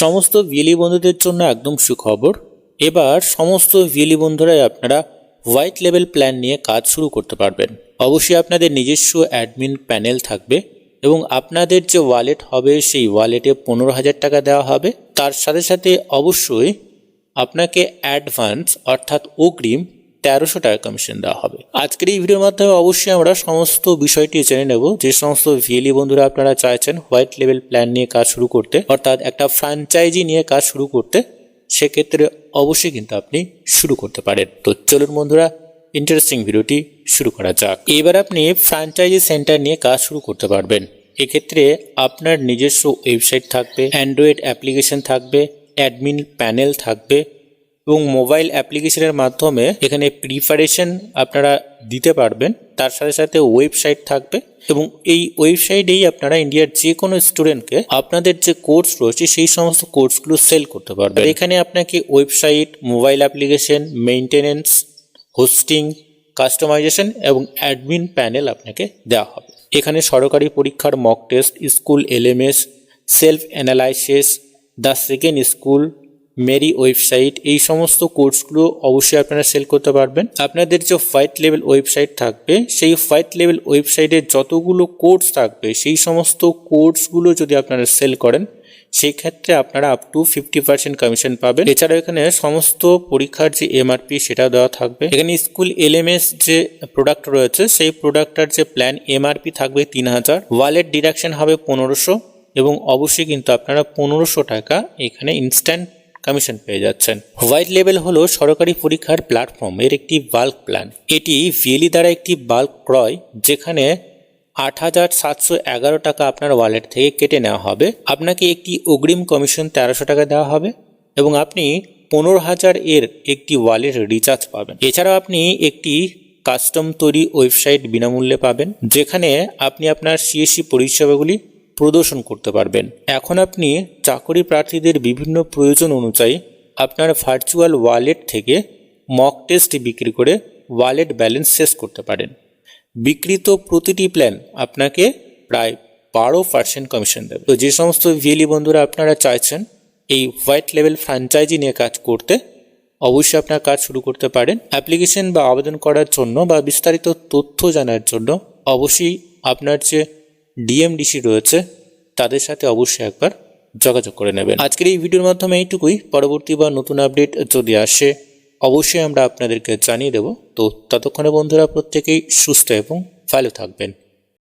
সমস্ত ভিএলি বন্ধুদের জন্য একদম সুখবর। এবার সমস্ত ভিএলি বন্ধুরাই আপনারা হোয়াইট লেভেল প্ল্যান নিয়ে কাজ শুরু করতে পারবেন। অবশ্যই আপনাদের নিজস্ব অ্যাডমিন প্যানেল থাকবে এবং আপনাদের যে ওয়ালেট হবে সেই ওয়ালেটে পনেরো হাজার টাকা দেওয়া হবে। তার সাথে সাথে অবশ্যই আপনাকে অ্যাডভান্স অর্থাৎ অগ্রিম তেরোশো টাকা কমিশন দেওয়া হবে। আজকের এই ভিডিওর মাধ্যমে অবশ্যই আমরা সমস্ত বিষয়টি জেনে নেব। যে সমস্ত ভিএলি বন্ধুরা আপনারা চাইছেন হোয়াইট লেভেল প্ল্যান নিয়ে কাজ শুরু করতে, অর্থাৎ একটা ফ্র্যাঞ্চাইজি নিয়ে কাজ শুরু করতে, সেক্ষেত্রে অবশ্যই কিন্তু আপনি শুরু করতে পারেন। তো চলুন বন্ধুরা ইন্টারেস্টিং ভিডিওটি শুরু করা যাক। এবার আপনি ফ্র্যাঞ্চাইজি সেন্টার নিয়ে কাজ শুরু করতে পারবেন। এক্ষেত্রে আপনার নিজস্ব ওয়েবসাইট থাকবে অ্যান্ড্রয়েড অ্যাপ্লিকেশন থাকবে অ্যাডমিন প্যানেল থাকবে এবং মোবাইল অ্যাপ্লিকেশনের মাধ্যমে এখানে প্রিপারেশন আপনারা দিতে পারবেন। তার সাথে সাথে ওয়েবসাইট থাকবে এবং এই ওয়েবসাইটেই আপনারা ইন্ডিয়ার যে কোনো স্টুডেন্টকে আপনাদের যে কোর্স রয়েছে সেই সমস্ত কোর্সগুলো সেল করতে পারবে এখানে আপনাকে website mobile application maintenance hosting customization এবং অ্যাডমিন প্যানেল আপনাকে দেওয়া হবে। এখানে সরকারি পরীক্ষার mock test school LMS self analysis the second school Mary website, এই সমস্ত কোর্সগুলো অবশ্যই আপনারা সেল করতে পারবেন। আপনাদের যে হোয়াইট লেভেল ওয়েবসাইট থাকবে, সেই হোয়াইট লেভেল ওয়েবসাইটে যতগুলো কোর্স থাকবে, সেই সমস্ত কোর্সগুলো যদি আপনারা সেল করেন সেই ক্ষেত্রে আপনারা up to fifty percent commission পাবেন। এছাড়াও এখানে সমস্ত পরীক্ষার যে এমআরপি সেটা দেওয়া থাকবে। এখানে স্কুল এলএমএস যে প্রোডাক্ট রয়েছে, সেই প্রোডাক্টটার যে প্ল্যান এমআরপি থাকবে তিন হাজার। ওয়ালেট ডিডাকশন হবে পনেরোশো এবং অবশ্যই কিন্তু আপনারা পনেরোশো টাকা এখানে ইনস্ট্যান্ট কমিশন পেয়ে যাচ্ছেন। হোয়াইট লেভেল হলো সরকারি পরীক্ষার প্ল্যাটফর্ম এর একটি বাল্ক প্ল্যান এটি ভিএলি দ্বারা একটি বাল্ক ক্রয়, যেখানে আট হাজার সাতশো এগারো টাকা আপনার ওয়ালেট থেকে কেটে নেওয়া হবে। আপনাকে একটি অগ্রিম কমিশন তেরোশো টাকা দেওয়া হবে এবং আপনি পনেরো হাজার এর একটি ওয়ালেট রিচার্জ পাবেন। এছাড়াও আপনি একটি কাস্টম তৈরি ওয়েবসাইট বিনামূল্যে পাবেন, যেখানে আপনি আপনার সিএসসি পরিষেবাগুলি প্রদর্শন করতে পারবেন। এখন আপনি চাকরি প্রার্থীদের বিভিন্ন প্রয়োজন অনুযায়ী আপনার ভার্চুয়াল ওয়ালেট থেকে মক টেস্ট বিক্রি করে ওয়ালেট ব্যালেন্স শেষ করতে পারেন। বিক্রিত প্রতিটি প্ল্যান আপনাকে প্রায় বারো পার্সেন্ট কমিশন দেবে। তো যে সমস্ত ভিএলি বন্ধুরা আপনারা চাইছেন, এই হোয়াইট লেভেল ফ্র্যাঞ্চাইজি নিয়ে কাজ করতে, অবশ্যই আপনার কাজ শুরু করতে পারেন। অ্যাপ্লিকেশন বা আবেদন করার জন্য বা বিস্তারিত তথ্য জানার জন্য অবশ্যই আপনার যে ডিএমডিসি রয়েছে, তাদের সাথে অবশ্যই একবার যোগাযোগ করে নেবেন। আজকের এই ভিডিওর মাধ্যমে এইটুকুই। পরবর্তী বা নতুন আপডেট যদি আসে, অবশ্যই আমরা আপনাদেরকে জানিয়ে দেব। তো ততক্ষণে বন্ধুরা, প্রত্যেকেই সুস্থ এবং ভালো থাকবেন।